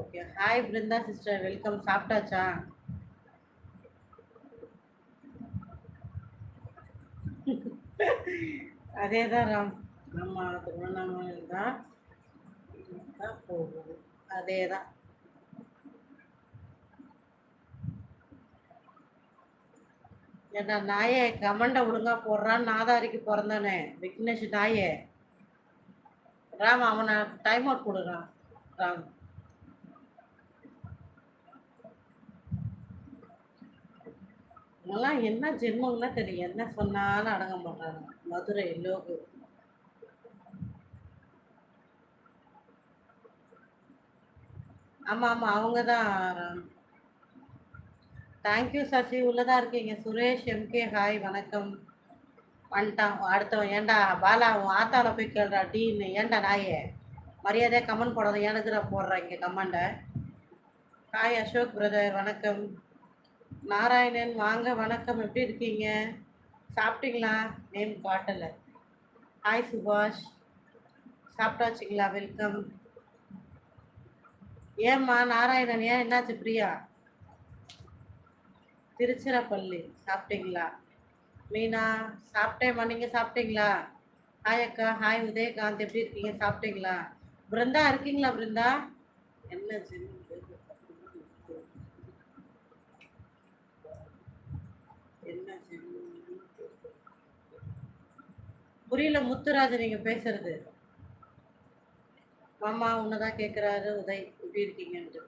Okay. Hi Brinda sister welcome சாப்பிட்டாச்சா? அதே தான் ராம். நம்ம திருவண்ணாமலை தான் போகுது. அதே தான் ஏண்டா நாயே கமெண்ட ஒழுங்கா போடுறான் நாதாரிக்கு பிறந்தானே. விக்னேஷ் நாயே. ராம் அவனை டைம் அவுட் கொடுறான் ராம். இதெல்லாம் என்ன ஜென்மம்னா தெரியும். என்ன சொன்னாலும் அடங்க மாட்டாங்க. மதுரை லோகு ஆமாம் ஆமாம் அவங்க தான் தேங்க்யூ சசி. உள்ளதாக இருக்கீங்க? சுரேஷ் எம்கே ஹாய் வணக்கம். வந்துட்டான். அடுத்தவன் ஏன்டா பாலா உன் ஆத்தால போய் கேள்றா டீன்னு ஏன்டா நாயே? மரியாதையாக கமெண்ட் போடாத எனக்குற நான் போடுறேன் இங்கே கமெண்டை. ஹாய் அசோக் பிரதர் வணக்கம். நாராயணன் வாங்க வணக்கம். எப்படி இருக்கீங்க? சாப்பிட்டீங்களா? நேம் காட்டலை. ஹாய் சுபாஷ். சாப்பிட்டாச்சுங்களா? வெல்கம். ஏம்மா நாராயணன் ஏன் என்னாச்சு பிரியா? திருச்சிராப்பள்ளி சாப்பிட்டீங்களா? மீனா சாப்பிட்டேம்மா நீங்கள் சாப்பிட்டீங்களா? ஹாய் அக்கா ஹாய் உதயகாந்த் எப்படி இருக்கீங்க? சாப்பிட்டீங்களா? பிருந்தா இருக்கீங்களா பிருந்தா? என்ன? புரியல முத்துராஜ் நீங்க பேசுறது. மாமா உன்னதான் கேக்குறாரு உதய் எப்படி இருக்கீங்கன்ட்டு.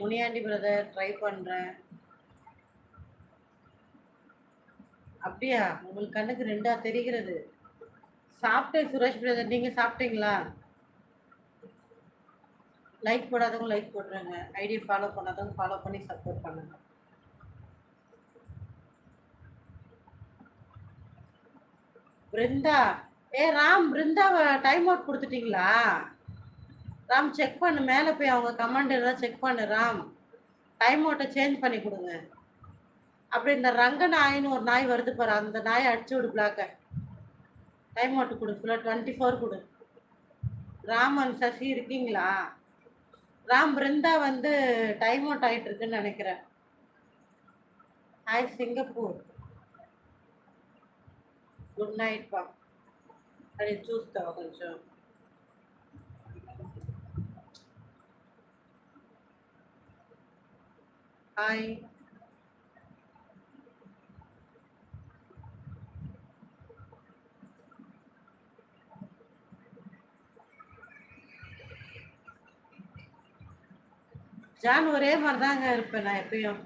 முனியாண்டி பிரதர் ட்ரை பண்றேன். அப்படியா? உங்களுக்கு கண்ணுக்கு ரெண்டா தெரிகிறது. சாப்பிட்டேன் சுரேஷ் பிரதர். நீங்க சாப்பிட்டீங்களா? லைக் போடாதவங்க லைக் போட்டுருங்க. ஐடி ஃபாலோ பண்ணாதவங்க ஃபாலோ பண்ணி சப்போர்ட் பண்ணுங்க. பிருந்தா. ஏ ராம் பிருந்தாவை டைம் அவுட் கொடுத்துட்டீங்களா? ராம் செக் பண்ணு. மேலே போய் அவங்க கமெண்ட் தான் செக் பண்ணு ராம். டைம் அவுட்டை சேஞ்ச் பண்ணி கொடுங்க. அப்படி இந்த ரங்க நாயின்னு ஒரு நாய் வருது பாரு அந்த நாயை அடிச்சு விடு பிளாக்க டைம் அவுட் கொடு ஃபுல்லாக டுவெண்ட்டி ஃபோர் கொடு ராமன் சசி இருக்கீங்களா ராம் பிருந்தா வந்து டைம் அவுட் ஆயிட்டு இருக்குன்னு நினைக்கிறேன் ஹாய் సింగపూర్ గుడ్ నైట్ పా అది చూస్తావా కొంచెం హాయ్ ஜான் ஒரே மாதிரி தாங்க இருப்பேன் நான் எப்பயும்.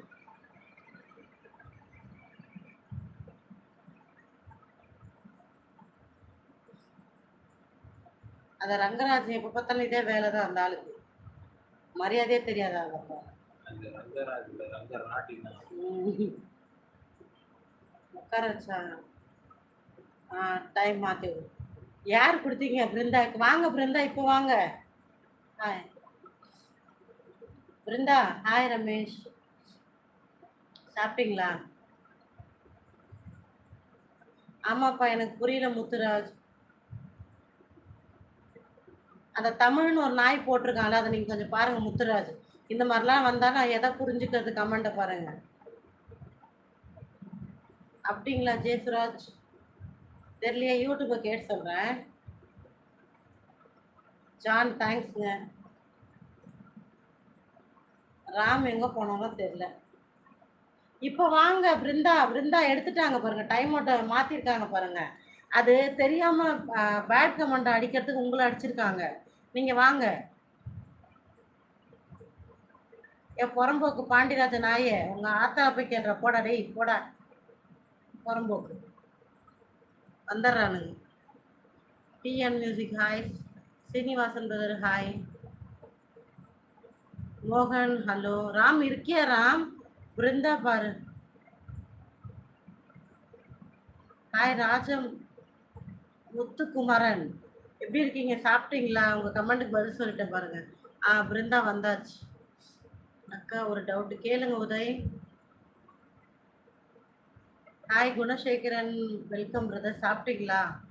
அந்த ரங்கராஜன் எப்போ பார்த்தாலும் இதே வேலை தான் அந்த ஆளுக்கு மரியாதையே தெரியாதா ரங்கராட்டினா உட்கார வச்சா ஆ டைம் மாற்றி யார் கொடுத்தீங்க? பிருந்தாக்கு வாங்க பிருந்தா இப்போ வாங்க. Hi Brinda hi Ramesh. சாப்பிட்டீங்களா? ஆமாப்பா எனக்கு புரியல முத்துராஜ். அந்த தமிழ்னு ஒரு நாய் போட்டிருக்காங்கல்ல அதை நீங்கள் கொஞ்சம் பாருங்க முத்துராஜ். இந்த மாதிரிலாம் வந்தால் நான் எதை புரிஞ்சுக்கிறது கமெண்ட்டை பாருங்க. அப்படிங்களா ஜெயசுராஜ்? தெரியலையே யூடியூப்பை கேட்டு சொல்கிறேன் ஜான் தேங்க்ஸுங்க ராம் எங்கே போனாலும் தெரில இப்போ வாங்க பிருந்தா பிருந்தா எடுத்துட்டாங்க பாருங்க. டைம் அவுட்டை மாற்றிருக்காங்க பாருங்க. அது தெரியாமல் பேட் கமெண்ட் அடிக்கிறதுக்கு உங்களை அடிச்சிருக்காங்க. நீங்கள் வாங்க. என் புறம்போக்கு பாண்டிராஜ நாயே உங்கள் ஆத்தா போய் கேட்குற போடா டேய் போடா. புறம்போக்கு. வந்துடுறானுங்க. TN music hi Srinivasan brother hi மோகன் ஹலோ. ராம் இருக்கியா ராம்? பிருந்தா பாரு. ஹாய் ராஜம். முத்துக்குமரன். எப்படி இருக்கீங்க? சாப்பிட்டீங்களா? உங்க கமெண்ட்டுக்கு பதில் சொல்லிட்டேன் பாருங்க. ஆ பிருந்தா வந்தாச்சு. அக்கா ஒரு டவுட் கேளுங்க Uday. Hi Gunasekaran. Welcome brother சாப்பிட்டீங்களா?